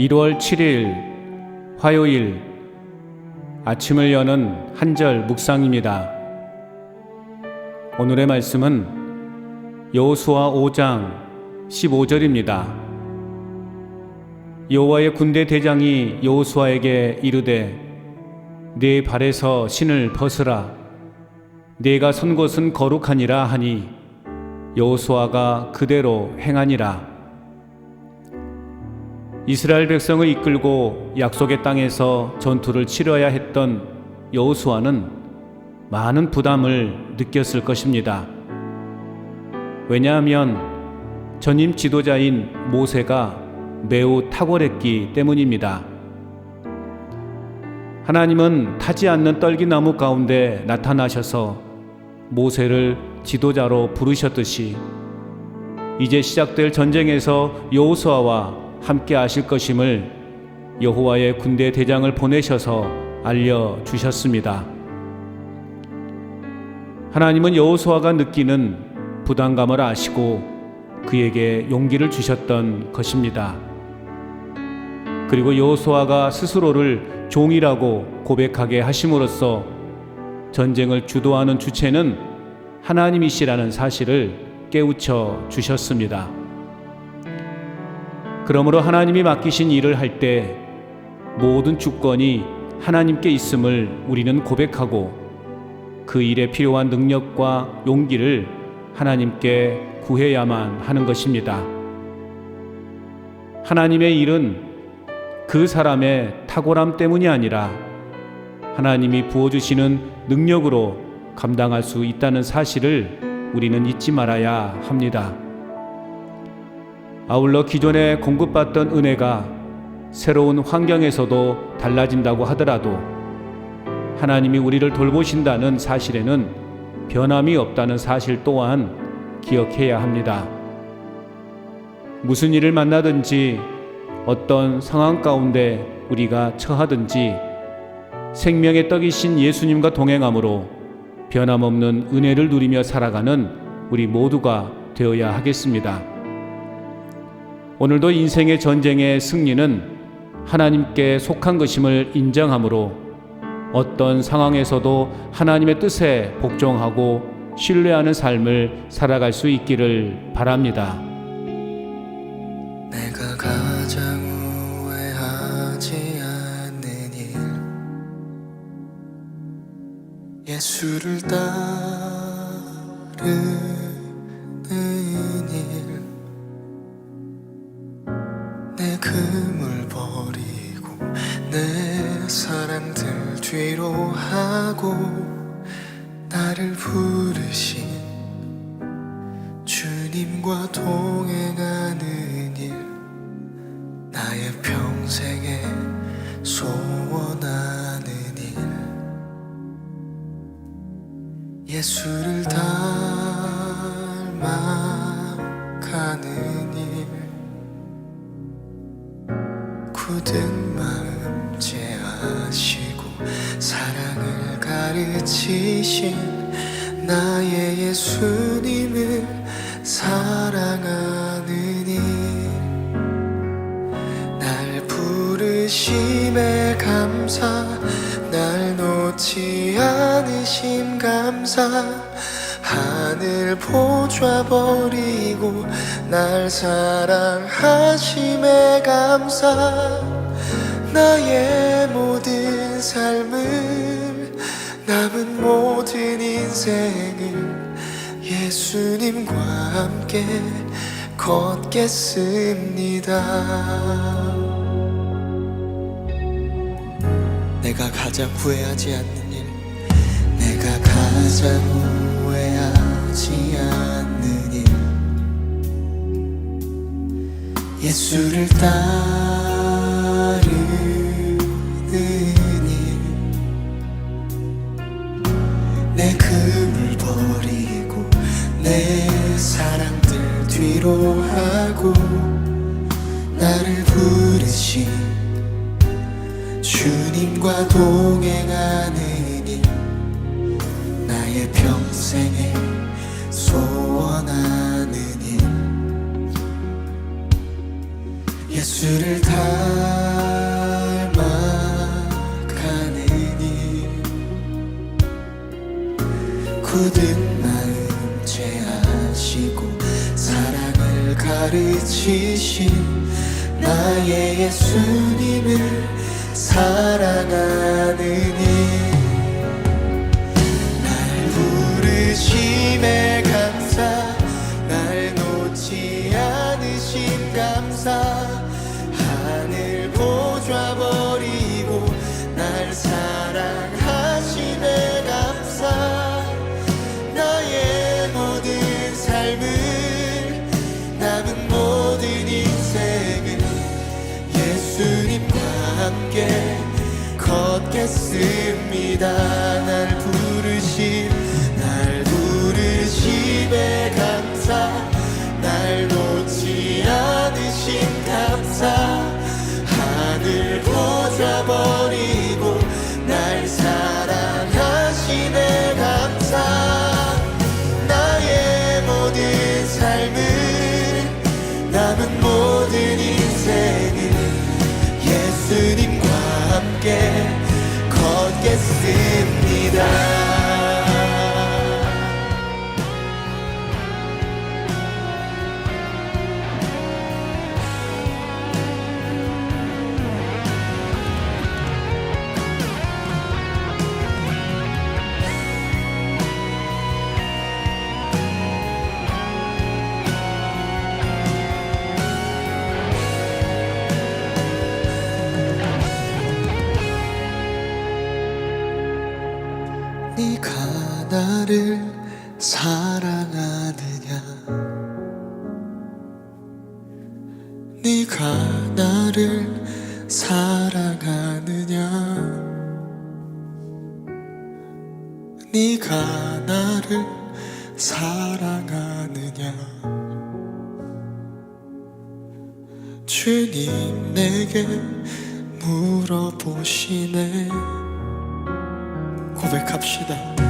1월 7일 화요일 아침을 여는 한절 묵상입니다. 오늘의 말씀은 여호수아 5장 15절입니다. 여호와의 군대 대장이 여호수아에게 이르되 네 발에서 신을 벗으라 네가 선 곳은 거룩하니라 하니 여호수아가 그대로 행하니라 이스라엘 백성을 이끌고 약속의 땅에서 전투를 치러야 했던 여호수아는 많은 부담을 느꼈을 것입니다. 왜냐하면 전임 지도자인 모세가 매우 탁월했기 때문입니다. 하나님은 타지 않는 떨기나무 가운데 나타나셔서 모세를 지도자로 부르셨듯이 이제 시작될 전쟁에서 여호수아와 함께 하실 것임을 여호와의 군대 대장을 보내셔서 알려 주셨습니다. 하나님은 여호수아가 느끼는 부담감을 아시고 그에게 용기를 주셨던 것입니다. 그리고 여호수아가 스스로를 종이라고 고백하게 하심으로써 전쟁을 주도하는 주체는 하나님이시라는 사실을 깨우쳐 주셨습니다. 그러므로 하나님이 맡기신 일을 할 때 모든 주권이 하나님께 있음을 우리는 고백하고 그 일에 필요한 능력과 용기를 하나님께 구해야만 하는 것입니다. 하나님의 일은 그 사람의 탁월함 때문이 아니라 하나님이 부어주시는 능력으로 감당할 수 있다는 사실을 우리는 잊지 말아야 합니다. 아울러 기존에 공급받던 은혜가 새로운 환경에서도 달라진다고 하더라도 하나님이 우리를 돌보신다는 사실에는 변함이 없다는 사실 또한 기억해야 합니다. 무슨 일을 만나든지 어떤 상황 가운데 우리가 처하든지 생명의 떡이신 예수님과 동행함으로 변함없는 은혜를 누리며 살아가는 우리 모두가 되어야 하겠습니다. 오늘도 인생의 전쟁의 승리는 하나님께 속한 것임을 인정하므로 어떤 상황에서도 하나님의 뜻에 복종하고 신뢰하는 삶을 살아갈 수 있기를 바랍니다. 내가 가장 후회하지 않는 일 예수를 따르 사랑들 뒤로 하고 나를 부르신 주님과 동행하는 일 나의 평생에 소원하는 일. 예수를 닮아가는 일. 굳은 가르치신 나의 예수님을 사랑하는 일날 부르심에 감사 날 놓지 않으심 감사. 하늘 보좌 버리고 날 사랑하심에 감사. 나의 모든 삶을 남은 모든 인생을 예수님과 함께 걷겠습니다. 내가 가장 후회하지 않는 일, 내가 가장 후회하지 않는 일, 예수를 따르 내 금을 버리고 내 사랑들 뒤로 하고 나를 부르신 주님과 동행하는 일 나의 평생에 소원하는 일. 예수를 닮아가는 나의 예수님을 사랑하느니 날 부르심에 vida. 네가 나를 사랑하느냐? 네가 나를 사랑하느냐? 네가 나를 사랑하느냐? 주님 내게 물어보시네. 고백합시다.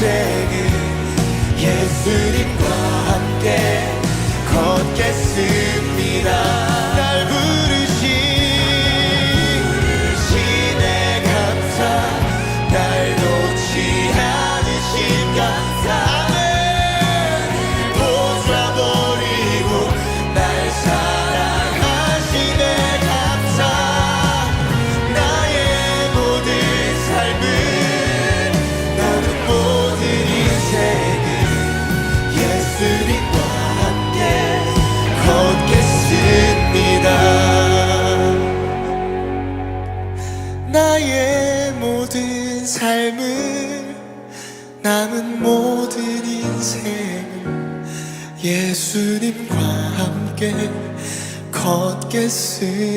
색은 예술이 주님과 함께 걷겠습니다.